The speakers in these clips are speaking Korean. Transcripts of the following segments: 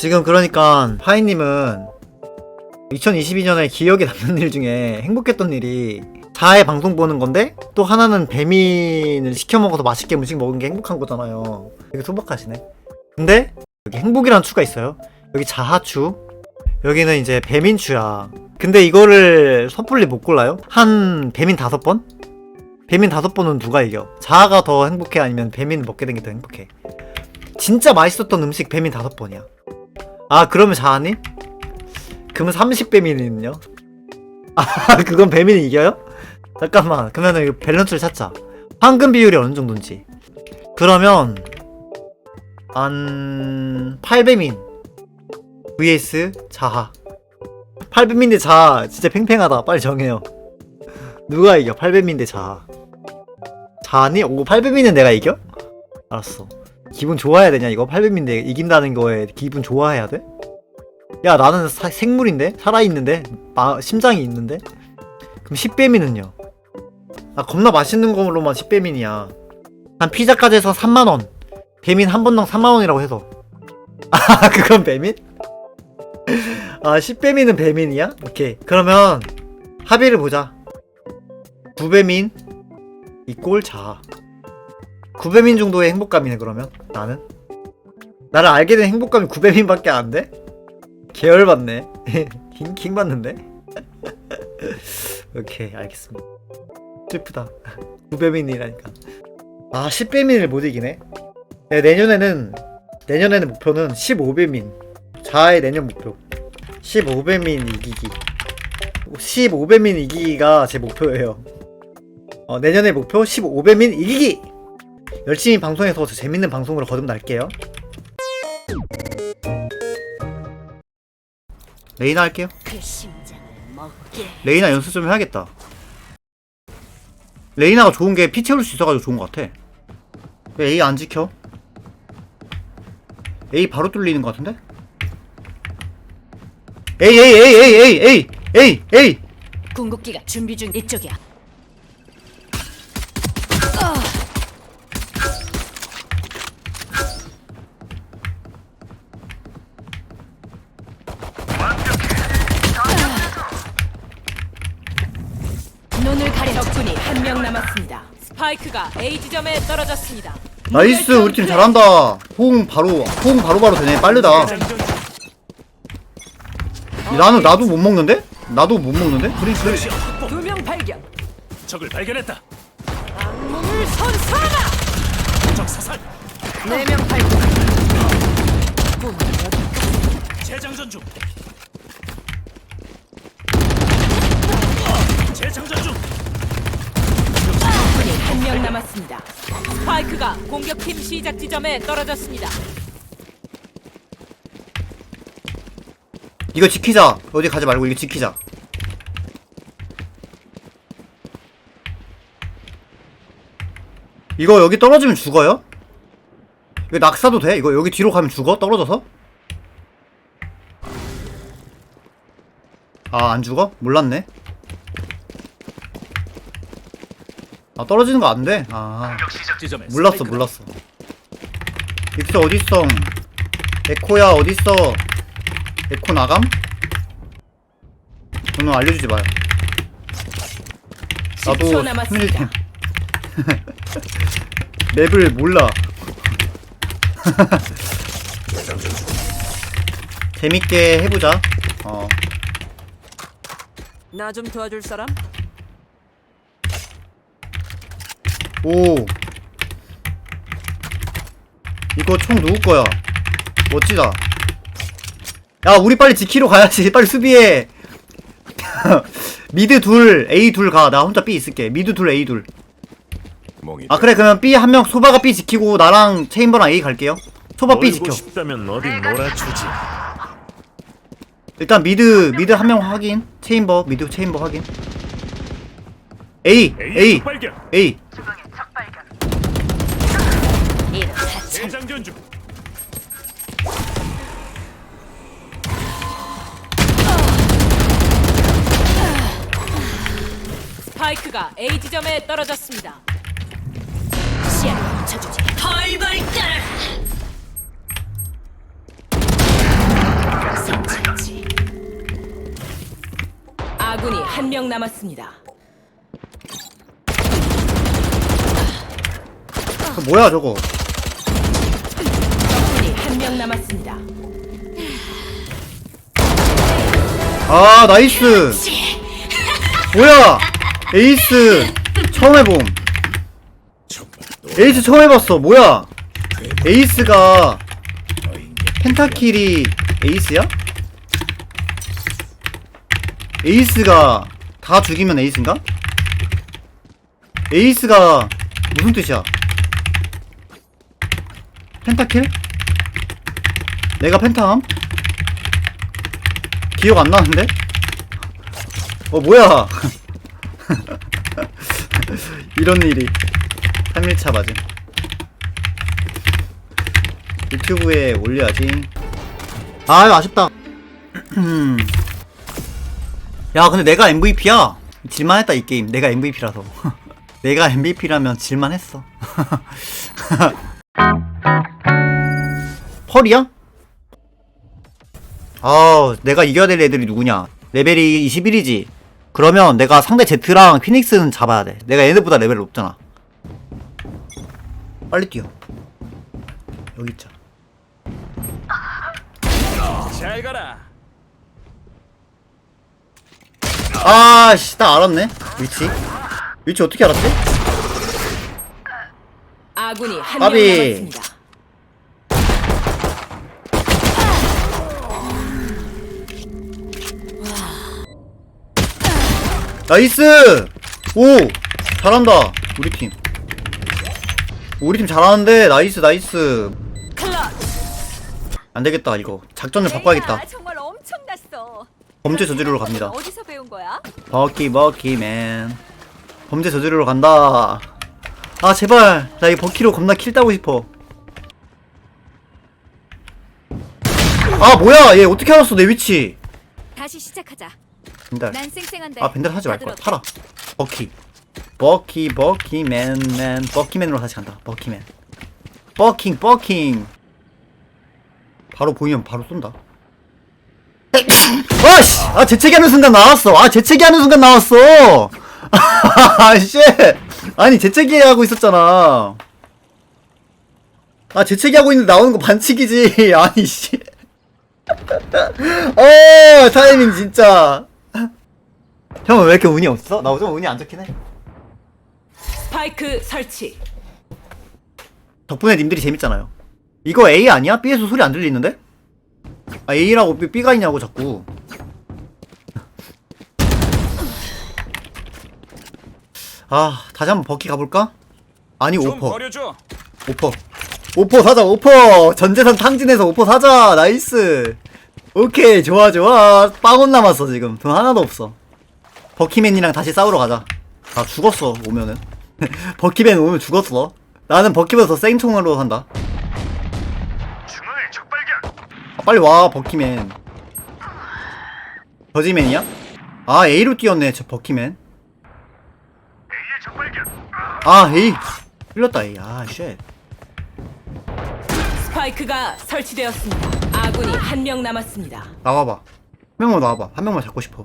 지금 그러니까 파이님은 2022년에 기억에 남는 일 중에 행복했던 일이 자해 방송 보는 건데 또 하나는 배민을 시켜 먹어서 맛있게 음식 먹은 게 행복한 거잖아요. 되게 소박하시네. 근데 여기 행복이라는 추가 있어요. 여기 자하추. 여기는 이제 배민추야. 근데 이거를 섣불리 못 골라요? 한 배민 다섯 번? 배민 다섯 번은 누가 이겨? 자아가 더 행복해 아니면 배민 먹게 된 게 더 행복해? 진짜 맛있었던 음식 배민 다섯 번이야. 아 그러면 자아니? 그러면 30배민이는요? 아 그건 배민이 이겨요? 잠깐만 그러면은 이거 밸런스를 찾자 황금 비율이 어느 정도인지 그러면 한 8배민 vs 자하 8배민 대 자하 진짜 팽팽하다 빨리 정해요 누가 이겨 8배민 대 자하 자하니? 오 8배민은 내가 이겨? 알았어 기분 좋아해야 되냐 이거? 800인데 이긴다는 거에 기분 좋아해야 돼? 야 나는 사- 생물인데? 살아있는데? 마- 심장이 있는데? 그럼 10배민은요? 아 겁나 맛있는 걸로만 10배민이야. 한 피자까지 해서 3만원. 배민 한 번당 3만원이라고 해서. 아 그건 배민? 아 10배민은 배민이야? 오케이. 그러면 합의를 보자. 9배민 이꼴 자 아 9배민 정도의 행복감이네 그러면? 나는? 나를 알게 된 행복감이 9배민밖에 안 돼? 계열받네. 킹, 킹 받는데? 오케이 알겠습니다. 슬프다. 9배민이라니까. 아 10배민을 못 이기네? 네, 내년에는 내년에는 목표는 15배민. 자아의 내년 목표. 15배민 이기기. 15배민 이기기가 제 목표예요. 어, 내년의 목표 15배민 이기기 열심히 방송해서 더 재밌는 방송으로 거듭날게요. 레이나 할게요. 그 레이나 연습 좀 해야겠다. 레이나가 좋은 게 피 채울 수 있어가지고 좋은 것 같아. 왜 A 안 지켜? A 바로 뚫리는 것 같은데? A A A A A A A A 궁극기가 준비 중 이쪽이야 명 남았습니다 스파이크가 A 지점에 떨어졌습니다. 나이스 우리 팀 잘한다. 호응 바로 호응 바로 바로 되네 빠르다. 나는 나도 못 먹는데? 나도 못 먹는데? 프린스 두명 발견. 적을 발견했다. 악몽을 선사하라. 적 사살. 네명 발견. 재장전 중. 재장전 중. 적군이 한 명 남았습니다. 스파이크가 공격팀 시작 지점에 떨어졌습니다. 이거 지키자. 어디 가지 말고 이거 지키자. 이거 여기 떨어지면 죽어요? 이거 낙사도 돼? 이거 여기 뒤로 가면 죽어? 떨어져서? 아, 안 죽어? 몰랐네. 아, 떨어지는 거 안 돼? 아, 지점에 몰랐어. 몰랐어. 빅스 어딨어? 에코야, 어딨어? 에코 나감? 저는 알려주지 마요. 나도 10초 남았습니다. 맵을 몰라. 재밌게 해보자. 어. 나 좀 도와줄 사람? 오. 이거 총 누구 거야? 멋지다. 야, 우리 빨리 지키러 가야지. 빨리 수비해. 미드 둘, A 둘 가. 나 혼자 B 있을게. 미드 둘, A 둘. 아, 그래. 그러면 B 한 명, 소바가 B 지키고, 나랑 체인버랑 A 갈게요. 소바 B 지켜. 싶다면 어디 놀아주지. 일단 미드, 미드 한 명 확인. 체인버, 미드 체인버 확인. A, A, 적 발견. A. 이런 사천 장 전주. 스파이크가 A 지점에 떨어졌습니다. 시야를 멈춰주지. 헐벌떨! 아군이 한 명 남았습니다. 그 뭐야 저거 적군이 한 명 남았습니다. 아 나이스 뭐야 에이스 처음 해봄 에이스 처음 해봤어 뭐야 에이스가 펜타킬이 에이스야? 에이스가 다 죽이면 에이스인가? 에이스가 무슨 뜻이야? 펜타킬? 내가 펜타함? 기억 안 나는데? 어 뭐야? 이런 일이. 3일차 맞음. 유튜브에 올려야지. 아유 아쉽다. 야 근데 내가 MVP야. 질만했다 이 게임. 내가 MVP라서. 내가 MVP라면 질만했어 펄이야? 아, 내가 이겨야 될 애들이 누구냐? 레벨이 21이지. 그러면 내가 상대 제트랑 피닉스는 잡아야 돼. 내가 얘네보다 레벨 높잖아. 빨리 뛰어. 여기 있자. 잘 가라. 아, 씨, 나 알았네. 위치. 위치 어떻게 알았지? 아군이 한명 까비. 남았습니다. 나이스! 오! 잘한다. 우리 팀. 우리 팀 잘하는데, 나이스, 나이스. 안 되겠다, 이거. 작전을 바꿔야겠다. 레이나, 정말 엄청났어. 범죄 저지르러 갑니다. 어디서 배운 거야? 버키 버키맨 범죄 저지르러 간다 아 제발 나 이 버키로 겁나 킬 따고 싶어 아 뭐야 얘 어떻게 알았어 내 위치 다시 시작하자. 벤달. 난 쌩쌩한데. 아 벤달 하지 말걸. 팔아. 버키. 버키 버키맨 맨. 버키맨으로 다시 간다. 버키맨. 버킹 버킹. 바로 보이면 바로 쏜다. 아씨! 아 재채기 하는 순간 나왔어. 아 재채기 하는 순간 나왔어. 아씨. 아니 재채기 하고 있었잖아. 아 재채기 하고 있는데 나오는 거 반칙이지. 아니 씨어 타이밍 진짜 형은 왜 이렇게 운이 없어? 나좀 운이 안 좋긴 해 스파이크 설치. 덕분에 님들이 재밌잖아요 이거 A 아니야? B에서 소리 안 들리는데? 아 A라고 B, B가 있냐고 자꾸 아 다시 한번 버키 가볼까? 아니 좀 오퍼 버려줘. 오퍼 오퍼 사자 오퍼 전재산 탕진해서 오퍼 사자 나이스 오케이 좋아 좋아 빵원 남았어 지금 돈 하나도 없어 버키맨이랑 다시 싸우러 가자 아 죽었어 오면은 버키맨 오면 죽었어 나는 버키보다 더 생총으로 산다 중앙에 적발견. 아, 빨리 와 버키맨 버지맨이야? 아 A로 뛰었네 저 버키맨 A의 적발견. 아 A 흘렸다 A 아쉣 스파이크가 설치되었습니다. 아군이 한 명 남았습니다. 나와봐. 한 명만 나와봐. 한 명만 잡고 싶어.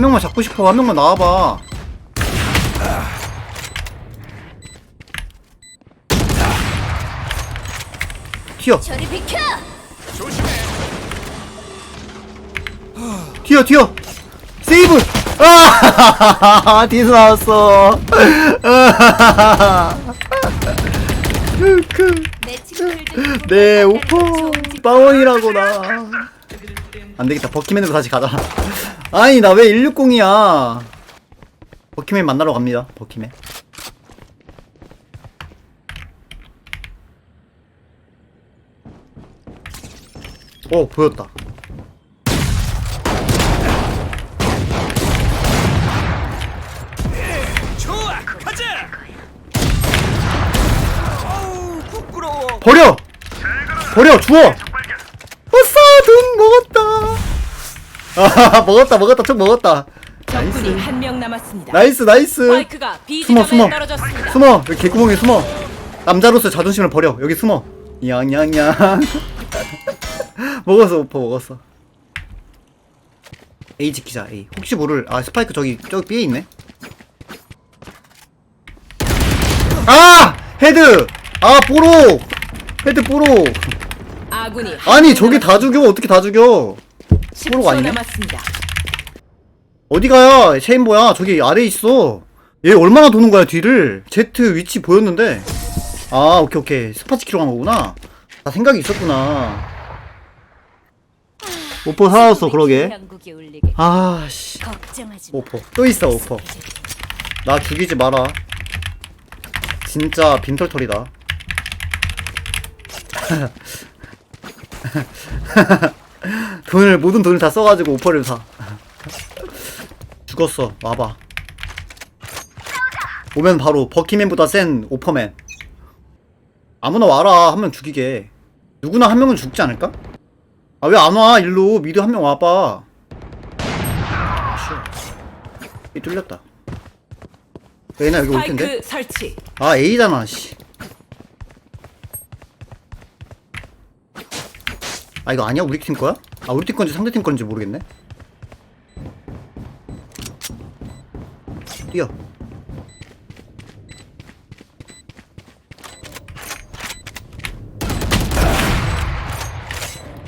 한 명만 잡고 싶어. 한 명만 나와봐. 튀어, 저리 비켜. 조심해. 튀어, 튀어. 세이브. 아, 뒤에서 나왔어. 내 친구들도 네, 오퍼. 빵원이라고 나. 안 되겠다. 버키맨으로 다시 가자. 아니, 나 왜 160이야? 버키맨 만나러 갑니다. 버키맨. 어, 보였다. 좋아. 가자. 어우 부끄러워. 버려! 버려! 주워! 아, 먹었다, 먹었다, 총 먹었다. 적군이 한명 남았습니다. 나이스, 나이스! 스파이크가 B 숨어, 지점에 숨어. 떨어졌습니다. 숨어! 여기 개구멍에 숨어! 남자로서 자존심을 버려. 여기 숨어. 양양양. 먹었어, 오퍼 먹었어. A 지키자 A 혹시 모를 아 스파이크 저기 저기 B에 있네 아 헤드 아 뽀로 헤드 뽀로 아군이 아니 저게 다 죽여 어떻게 다 죽여 뽀로가 10초 아니네 남았습니다. 어디 가야 쉐인보야? 저기 아래에 있어. 얘 얼마나 도는 거야 뒤를? Z 위치 보였는데. 아 오케이 오케이. 스파 지키러 간 거구나. 나 생각이 있었구나. 오퍼 살아왔어 그러게. 한국에 아씨. 걱정하지 마. 오퍼. 또 있어 오퍼. 나 죽이지 마라. 진짜 빈털털이다 돈을 모든 돈을 다 써가지고 오퍼를 사. 죽었어. 와봐. 오면 바로 버키맨보다 센 오퍼맨. 아무나 와라. 한 명 죽이게. 누구나 한 명은 죽지 않을까? 아 왜 안 와? 일로. 미드 한 명 와봐. 이 뚫렸다. 얘나 여기 올 텐데. 아 A잖아 씨. 아 이거 아니야 우리 팀 거야? 아 우리 팀 건지 상대 팀 건지 모르겠네. 뛰어.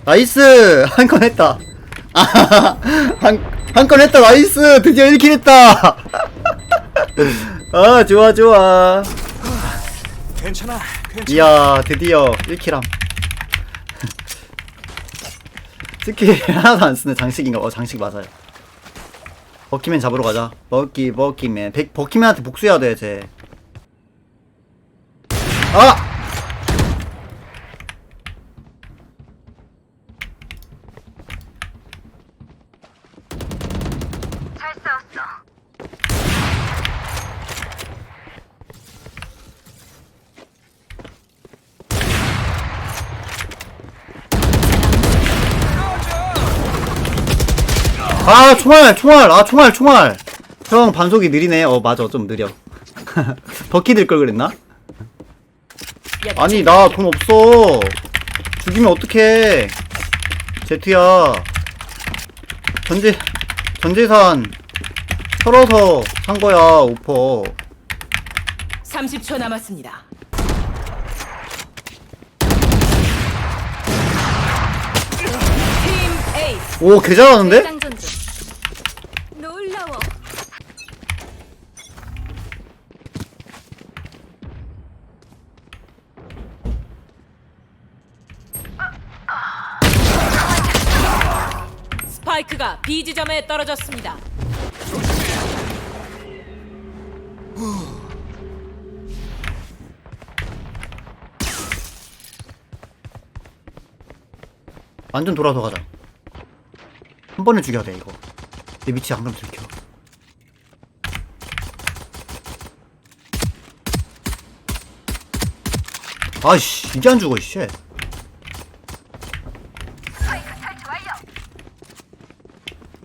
나이스 한 건 했다. 아 한한 건 했다 나이스 드디어 1킬 했다. 아 좋아 좋아. 괜찮아. 괜찮아. 이야 드디어 1킬함 스킬 하나도 안 쓰는 장식인가 어 장식 맞아요. 버키맨 잡으러 가자. 버키 버키맨. 백, 버키맨한테 복수해야 돼 쟤. 아! 아 총알 총알. 아 총알 총알. 형 반속이 느리네. 어 맞아. 좀 느려. 버키 들걸 그랬나? 아니 나 돈 없어. 죽이면 어떡해. 제트야. 전재 전재산 털어서 산 거야 오퍼. 30초 남았습니다. 팀 A 오 개 잘하는데? 스파이크가 B 지점에 떨어졌습니다. 완전 돌아서 가자. 한 번에 죽여야 돼 이거. 내 위치 안 그럼 들켜. 아이씨 이게 안 죽어 이씨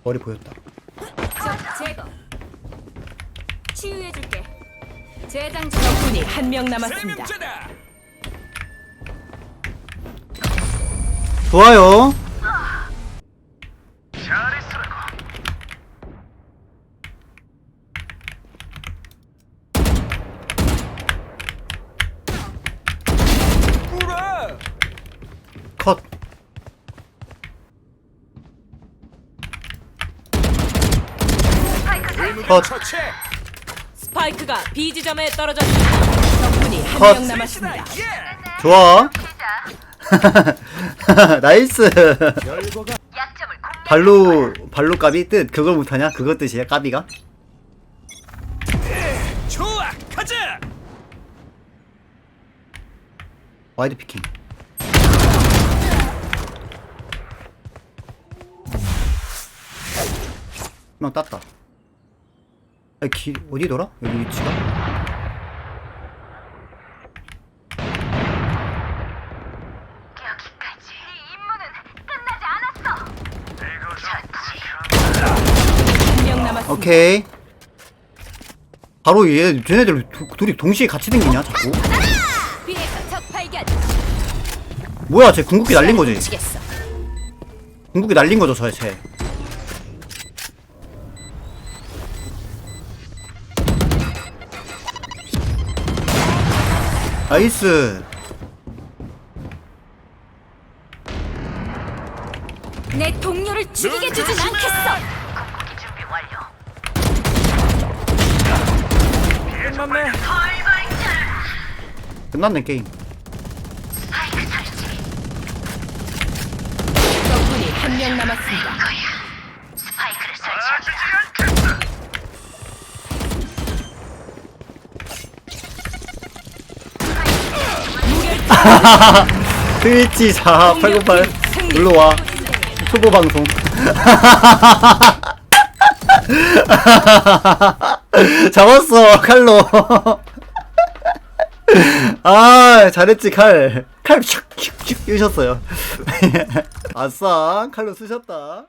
머리 보였다 적 제거. 치유해줄게. 재장전. 적군이 한 명 남았습니다. 좋아요 잘했으라고. 뿌라. 컷 컷. 처치. 스파이크가 B 지점에 떨어졌습니다. 적군이 한 컷. 명 남았습니다. 예. 좋아 나이스 발로 발로 까비 뜻 그걸 못하냐 그거 뜻이야 까비가 좋아. 가자. 와이드 피킹 명 땄다 아, 길 어디더라? 여기 위치가? 한명 남았습니다. 오케이. 바로 얘 쟤네들 두- 둘이 동시에 같이 댕기냐 자꾸? B에서 적 발견. 뭐야 쟤 궁극기 날린 거지. 궁극기 날린 거죠 저쟤 나이스. 내 동료를 죽이게 두진 않겠어. 끝났네. 게임 적군이 한 명 남았습니다. 트위치 4808 놀러와. 초보 방송. 잡았어 칼로. 아 잘했지 칼칼 슉슉슉 끼우셨어요. 아싸 칼로 쓰셨다